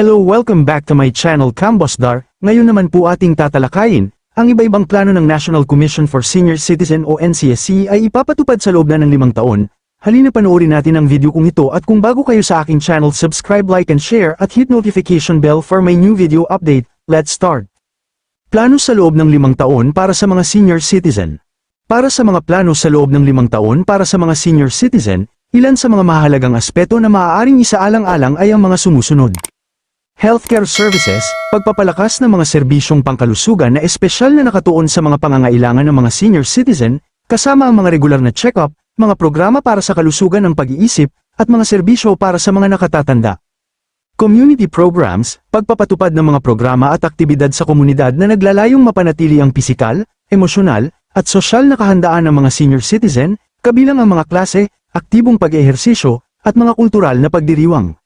Hello welcome back to my channel Cambosdar, ngayon naman po ating tatalakayin, ang iba-ibang plano ng National Commission for Senior Citizen o NCSC ay ipapatupad sa loob na ng limang taon. Halina panoorin natin ang video kong ito at kung bago kayo sa aking channel subscribe like and share at hit notification bell for my new video update, let's start. Plano sa loob ng limang taon para sa mga senior citizen. Para sa mga plano sa loob ng limang taon para sa mga senior citizen, ilan sa mga mahalagang aspeto na maaaring isaalang-alang ay ang mga sumusunod. Healthcare services, pagpapalakas ng mga serbisyong pangkalusugan na espesyal na nakatuon sa mga pangangailangan ng mga senior citizen, kasama ang mga regular na check-up, mga programa para sa kalusugan ng pag-iisip, at mga serbisyo para sa mga nakatatanda. Community programs, pagpapatupad ng mga programa at aktibidad sa komunidad na naglalayong mapanatili ang pisikal, emosyonal, at sosyal na kahandaan ng mga senior citizen, kabilang ang mga klase, aktibong pag-ehersisyo, at mga kultural na pagdiriwang.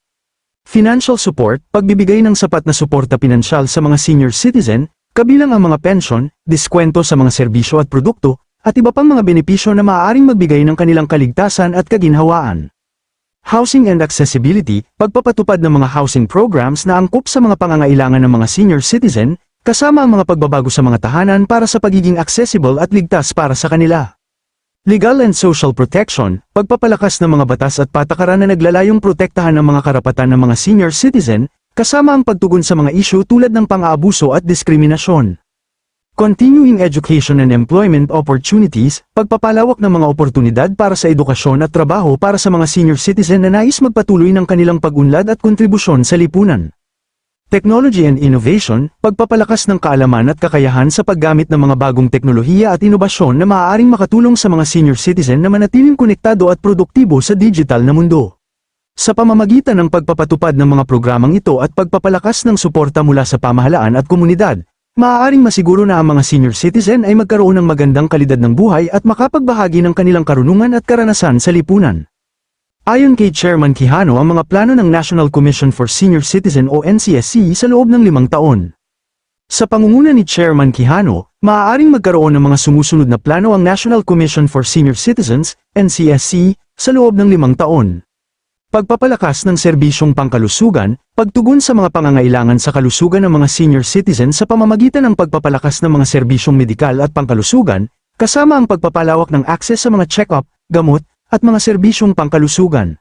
Financial support, pagbibigay ng sapat na suporta pinansyal sa mga senior citizen, kabilang ang mga pension, diskwento sa mga serbisyo at produkto, at iba pang mga benepisyo na maaaring magbigay ng kanilang kaligtasan at kaginhawaan. Housing and accessibility, pagpapatupad ng mga housing programs na angkop sa mga pangangailangan ng mga senior citizen, kasama ang mga pagbabago sa mga tahanan para sa pagiging accessible at ligtas para sa kanila. Legal and social protection, pagpapalakas ng mga batas at patakaran na naglalayong protektahan ang mga karapatan ng mga senior citizen, kasama ang pagtugon sa mga isyu tulad ng pang-aabuso at diskriminasyon. Continuing education and employment opportunities, pagpapalawak ng mga oportunidad para sa edukasyon at trabaho para sa mga senior citizen na nais magpatuloy ng kanilang pag-unlad at kontribusyon sa lipunan. Technology and innovation, pagpapalakas ng kaalaman at kakayahan sa paggamit ng mga bagong teknolohiya at inobasyon na maaaring makatulong sa mga senior citizen na manatiling konektado at produktibo sa digital na mundo. Sa pamamagitan ng pagpapatupad ng mga programang ito at pagpapalakas ng suporta mula sa pamahalaan at komunidad, maaaring masiguro na ang mga senior citizen ay magkaroon ng magandang kalidad ng buhay at makapagbahagi ng kanilang karunungan at karanasan sa lipunan. Ayon kay Chairman Quijano ang mga plano ng National Commission for Senior Citizen o NCSC sa loob ng limang taon. Sa pangunguna ni Chairman Quijano, maaaring magkaroon ng mga sumusunod na plano ang National Commission for Senior Citizens, NCSC, sa loob ng limang taon. Pagpapalakas ng serbisyong pangkalusugan, pagtugon sa mga pangangailangan sa kalusugan ng mga senior citizen sa pamamagitan ng pagpapalakas ng mga serbisyong medikal at pangkalusugan, kasama ang pagpapalawak ng akses sa mga check-up, gamot, at mga serbisyong pangkalusugan.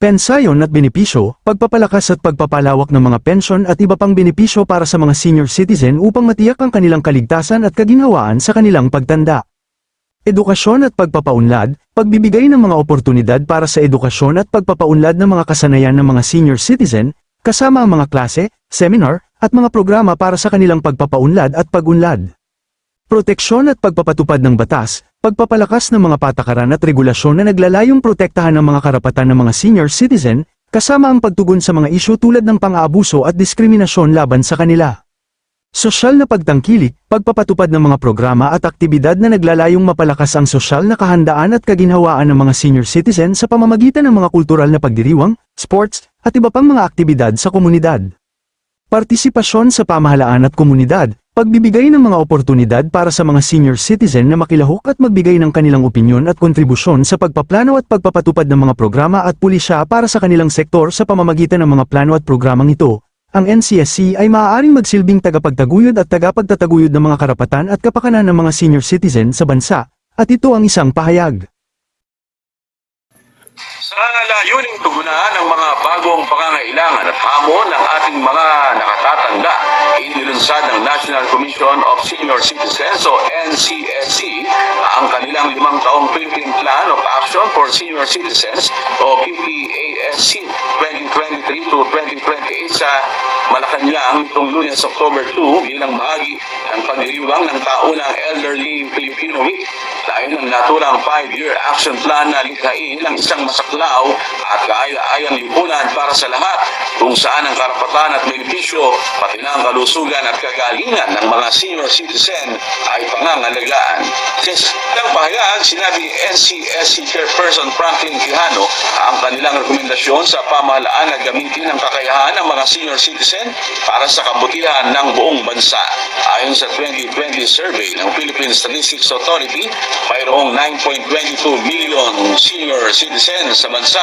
Pensayon at benepisyo, pagpapalakas at pagpapalawak ng mga pensyon at iba pang benepisyo para sa mga senior citizen upang matiyak ang kanilang kaligtasan at kaginhawaan sa kanilang pagtanda. Edukasyon at pagpapaunlad, pagbibigay ng mga oportunidad para sa edukasyon at pagpapaunlad ng mga kasanayan ng mga senior citizen, kasama ang mga klase, seminar, at mga programa para sa kanilang pagpapaunlad at pagunlad. Proteksyon at pagpapatupad ng batas, pagpapalakas ng mga patakaran at regulasyon na naglalayong protektahan ng mga karapatan ng mga senior citizen, kasama ang pagtugon sa mga isyu tulad ng pang-aabuso at diskriminasyon laban sa kanila. Sosyal na pagtangkilik, pagpapatupad ng mga programa at aktibidad na naglalayong mapalakas ang sosyal na kahandaan at kaginhawaan ng mga senior citizen sa pamamagitan ng mga kultural na pagdiriwang, sports, at iba pang mga aktibidad sa komunidad. Partisipasyon sa pamahalaan at komunidad, pagbibigay ng mga oportunidad para sa mga senior citizen na makilahok at magbigay ng kanilang opinyon at kontribusyon sa pagpaplano at pagpapatupad ng mga programa at pulisya para sa kanilang sektor sa pamamagitan ng mga plano at programang ito, ang NCSC ay maaaring magsilbing tagapagtaguyod at tagapagtataguyod ng mga karapatan at kapakanan ng mga senior citizen sa bansa, at ito ang isang pahayag. Sa layuning tugunan ng mga bagong pangangailangan at hamon ng ating mga nakatatanda, inilunsad ng National Commission of Senior Citizens o NCSC ang kanilang limang taong Philippine Plan of Action for Senior Citizens o PPASC 2023 to 2028 sa Malacanang nitong lunes October 2 bilang bahagi ng pagdiriwang ng taunang Elderly Filipino Week. Dahil ng naturang 5-year action plan na likhain ng isang masaklaw at kaaya-ayang lipunan para sa lahat kung saan ang karapatan at benepisyo pati na ang kalusugan at kagalingan ng mga senior citizen ay pangangalagaan. Sa isang pahayag, sinabi ni NCSC Chairperson Franklin Quijano ang kanilang rekomendasyon sa pamahalaan na gamitin ang kakayahan ng mga senior citizen para sa kabutihan ng buong bansa. Ayon sa 2020 survey ng Philippine Statistics Authority, mayroong 9.22 million senior citizens sa bansa.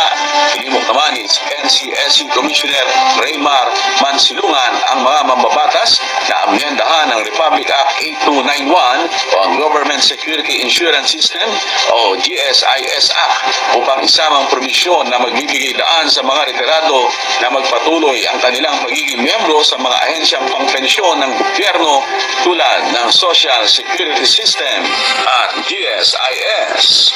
Hinimok naman ni NCSC Commissioner Raymar Mansilungan ang mga mambabatas na amyendahan ng Republic Act 8291 o ang Government Security Insurance System o GSIS Act upang isamang promisyon na magbibigay daan sa mga retirado na magpatuloy ang kanilang pagiging miyembro sa mga ahensyang pangpensyon ng gobyerno tulad ng Social Security System at GSIS.